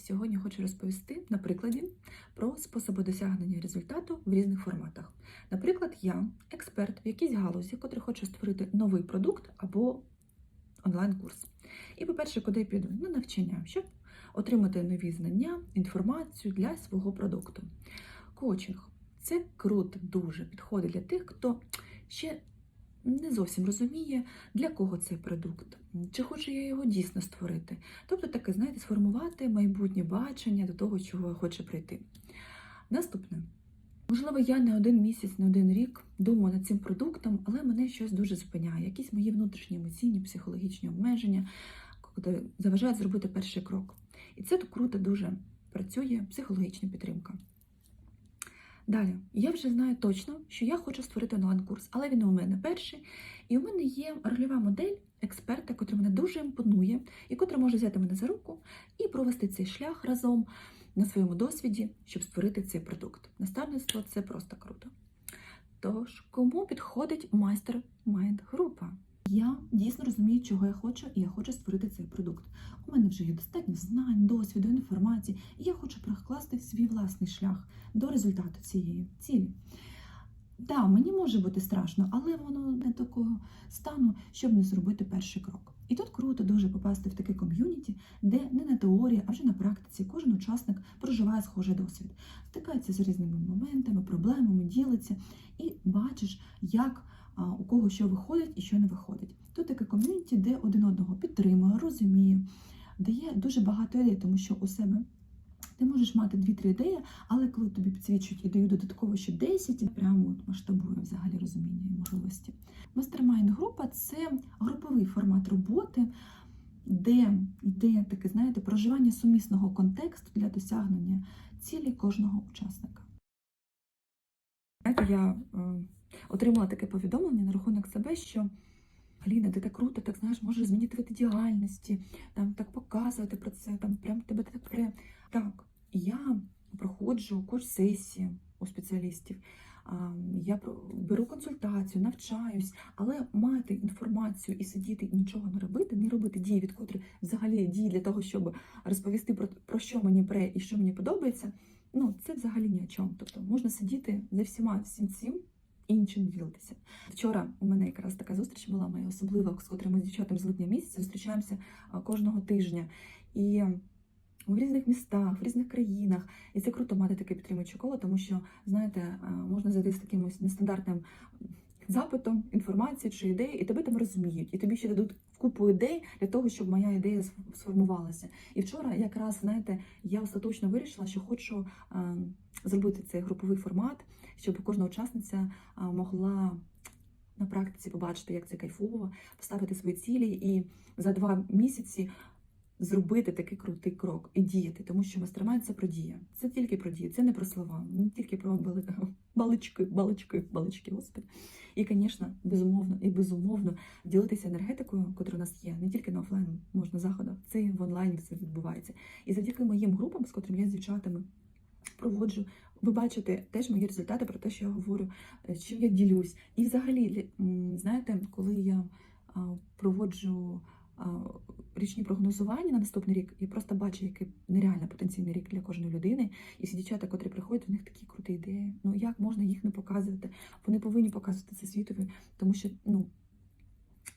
Сьогодні хочу розповісти на прикладі про способи досягнення результату в різних форматах. Наприклад, я експерт в якійсь галузі, котрий хоче створити новий продукт або онлайн-курс. І, по-перше, куди я піду? На навчання, щоб отримати нові знання, інформацію для свого продукту. Коучинг це круто, дуже підходить для тих, хто ще не зовсім розуміє, для кого цей продукт, чи хочу я його дійсно створити. Тобто, таке, знаєте, сформувати майбутнє бачення до того, чого хоче прийти. Наступне. Можливо, я не один місяць, не один рік думаю над цим продуктом, але мене щось дуже зупиняє. Якісь мої внутрішні емоційні, психологічні обмеження, коли заважають зробити перший крок. І це круто дуже працює психологічна підтримка. Далі, я вже знаю точно, що я хочу створити онлайн-курс, але він у мене перший. І у мене є рольова модель експерта, який мене дуже імпонує, і котра може взяти мене за руку і провести цей шлях разом на своєму досвіді, щоб створити цей продукт. Наставництво це просто круто. Тож, кому підходить майстер майнд група? Я дійсно розумію, чого я хочу, і я хочу створити цей продукт. У мене вже є достатньо знань, досвіду, інформації, і я хочу прокласти свій власний шлях до результату цієї цілі. Так, мені може бути страшно, але воно не такого стану, щоб не зробити перший крок. І тут круто дуже попасти в таке ком'юніті, де не на теорії, а вже на практиці кожен учасник проживає схожий досвід, стикається з різними моментами, проблемами, ділиться і бачиш, як у кого що виходить і що не виходить. Тут таке ком'юніті, де один одного підтримує, розуміє, дає дуже багато ідей, тому що у себе. Ти можеш мати 2-3 ідеї, але коли тобі підсвічують і дають додатково ще 10, прямо от масштабує взагалі розуміння і можливості. Мастермайнд група це груповий формат роботи, де йде таке, знаєте, проживання сумісного контексту для досягнення цілі кожного учасника. Я е, отримала таке повідомлення на рахунок себе, що Аліна, ти так круто, так знаєш, можеш змінити вид діяльності, там так показувати про це, там прям тебе так пре. Так, я проходжу курс-сесії у спеціалістів, я беру консультацію, навчаюсь, але мати інформацію і сидіти нічого не робити, не робити дії, від котрих взагалі дії для того, щоб розповісти про, про що мені пре і що мені подобається. Ну, це взагалі ні о чому. Тобто можна сидіти за всіма всім цим і нічим ділитися. Вчора у мене якраз така зустріч була моя особлива, з котрою ми з дівчатами з липня місяця зустрічаємося кожного тижня. І в різних містах, в різних країнах. І це круто мати таке підтримуюче коло, тому що, знаєте, можна зайти з таким нестандартним запитом, інформації чи ідеї, і тебе там розуміють, і тобі ще дадуть купу ідей для того, щоб моя ідея сформувалася. І вчора, якраз, знаєте, я остаточно вирішила, що хочу а, зробити цей груповий формат, щоб кожна учасниця а, могла на практиці побачити, як це кайфово, поставити свої цілі і за два місяці зробити такий крутий крок і діяти, тому що мастермайнд це про дія. Це тільки про дії, це не про слова, не тільки про бали- балички, балички, балички, господи. І, звісно, безумовно і безумовно ділитися енергетикою, яка у нас є, не тільки на офлайн можна заходах, це і в онлайні все відбувається. І завдяки моїм групам, з котрими я з дівчатами проводжу, ви бачите теж мої результати про те, що я говорю, е, чим я ділюсь. І взагалі, знаєте, коли я проводжу річні прогнозування на наступний рік, я просто бачу, який нереально потенційний рік для кожної людини. І всі дівчата, котрі приходять, у них такі круті ідеї. Ну як можна їх не показувати? Вони повинні показувати це світові, тому що ну.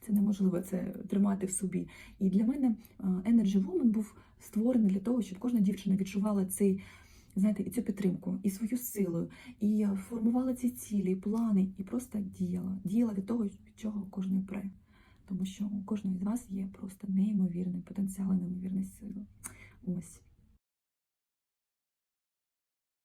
Це неможливо це тримати в собі. І для мене Energy Woman був створений для того, щоб кожна дівчина відчувала цей, знаєте, і цю підтримку, і свою силу, і формувала ці цілі, плани, і просто діяла. Діяла від того, від чого кожної пре. Тому що у кожної з вас є просто неймовірний потенціал, і неймовірна сила. Ось.